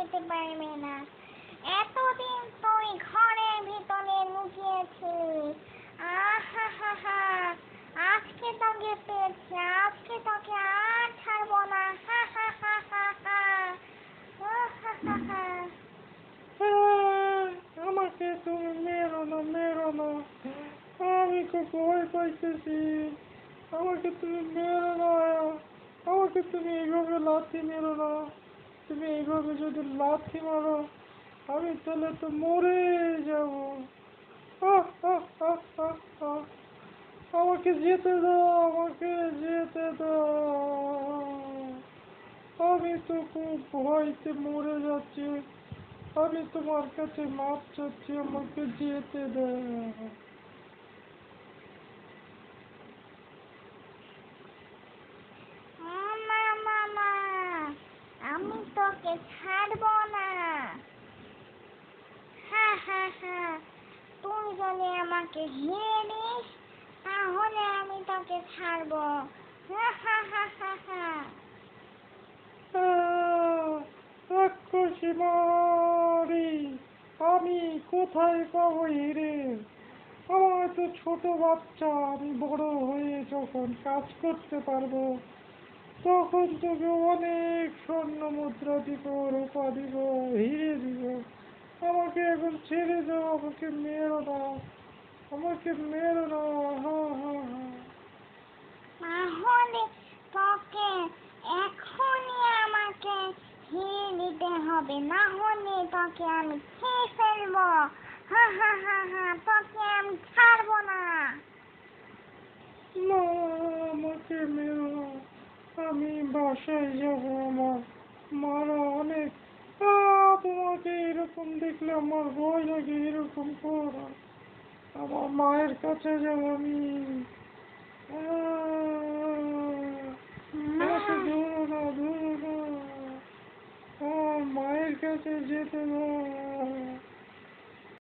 যেতে পারবে না। এতদিন তুই ঘরের ভিতরে লুকিয়েছিস আহা হা হা আজকে তোকে পেয়েছি, আজকে তোকে আর ছাড়বো না। হা হা হা আমাকে তুমি মেরো না মেরো না আমি খুব ভয় পাইতেছি। আমাকে তুমি মেরো না আমাকে তুমি এইভাবে লাথি মেরো না তুমি এইভাবে যদি লাথি মারো, আমি তাহলে তো মরে যাব। আমাকে যেতে দাও, আমাকে যেতে দাও। আমি তো খুব ভয়তে মরে যাচ্ছি। আমি তোমার কাছে মাপ চাচ্ছি, আমাকে যেতে দাও মা মামা আমি তোকে ছাড়বো না। হ্যাঁ হ্যাঁ হ্যাঁ তুই যদি আমাকে ঘিরে দিস, তাহলে আমি তোকে ছাড়বো। আমি কোথায় পাবো হিরে আমার তো ছোট বাচ্চা, আমি বড় হয়ে যখন কাজ করতে পারব তখন অনেক স্বর্ণ মুদ্রা দিব রূপা দিব হিরে দিব আমাকে এখন ছেড়ে দাও, আমাকে মেরো না, আমাকে মেরো না, হা হা হা। তাহলে তোকে এখনই আমাকে ঘিরে দিতে হবে, না হলে তোকে আমি খেয়ে ফেলব। হা হা হা হা, তোকে আমি ছাড়বো না না আমাকে মেরো না। আমি বাসায় যাব আমার মারা অনেক তোমাকে এরকম দেখলে আমার ভয় লাগে এরকম করা। আমার মায়ের কাছে যাব আমি। ধরো না ধরো না। মায়ের কাছে যেতে দাও।